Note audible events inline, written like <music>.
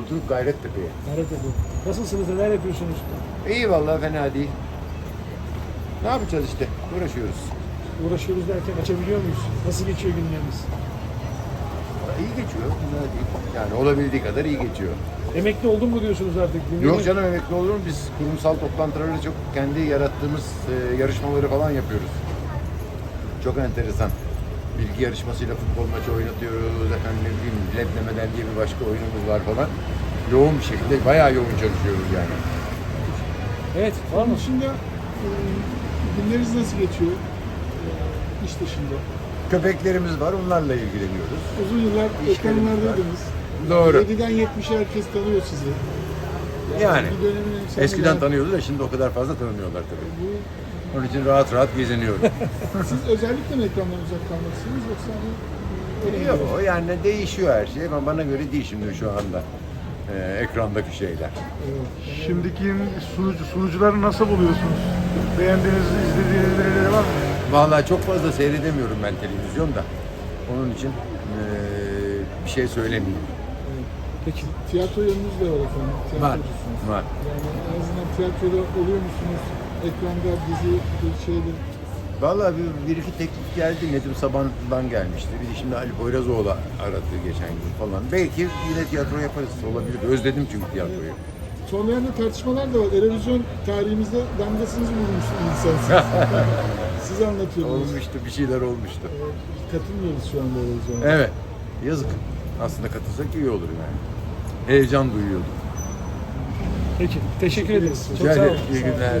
Yolculuk Gayrettepe'ye. Gayrettepe. Nasılsınız? Neler yapıyorsunuz? İyi vallahi fena değil. Ne yapacağız işte? Uğraşıyoruz. Uğraşıyoruz derken açabiliyor muyuz? Nasıl geçiyor günleriniz? İyi geçiyor. fena değil. Yani olabildiği kadar iyi geçiyor. Emekli oldun mu diyorsunuz artık? Mi? Yok canım emekli olur mu? Biz kurumsal toplantıları çok kendi yarattığımız e, yarışmaları falan yapıyoruz. Çok enteresan. Bilgi yarışmasıyla futbol maçı oynatıyoruz. Efendim ne bileyim leblemeden diye bir başka oyunumuz var falan. Yoğun bir şekilde, bayağı yoğun çalışıyoruz yani. Evet. Var mı? Dışında e, günleriniz nasıl geçiyor? E, iş dışında. Köpeklerimiz var, onlarla ilgileniyoruz. Uzun yıllar ekranlardaydınız. Doğru. 7'den 70'e herkes tanıyor sizi. Yani eskiden tanıyordu da şimdi o kadar fazla tanımıyorlar tabii. Onun için rahat rahat geziniyorum. <laughs> Siz özellikle mi ekrandan uzak kalmalısınız yoksa hani öyle mi? Yok yani değişiyor her şey ama bana göre değil şimdi şu anda e, ekrandaki şeyler. Şimdiki sunucu, sunucuları nasıl buluyorsunuz? Beğendiğiniz, izlediğiniz birileri var mı? Vallahi çok fazla seyredemiyorum ben televizyonda. Onun için e, bir şey söylemeyeyim. Peki. Tiyatro yönünüz de var efendim. Var, Tiyatrocusunuz. var. Yani en azından tiyatroda oluyor musunuz? Ekranda dizi bir şeydir. Vallahi bir, bir iki teklif geldi. Nedim Saban'dan gelmişti. Bir de şimdi Ali Poyrazoğlu aradı geçen gün falan. Belki yine tiyatro yaparız. Olabilir. Özledim çünkü tiyatroyu. Son dönemde tartışmalar da var. Televizyon tarihimizde damgasınızı vurmuş bir insansınız. <laughs> Siz anlatıyordunuz. Olmuştu, bir şeyler olmuştu. Katılmıyoruz şu anda. Evet. Yazık. Aslında katılsak iyi olur yani. Heyecan duyuyordum. Peki. Teşekkür ederiz. Çok sağ olun. İyi günler. İyi günler.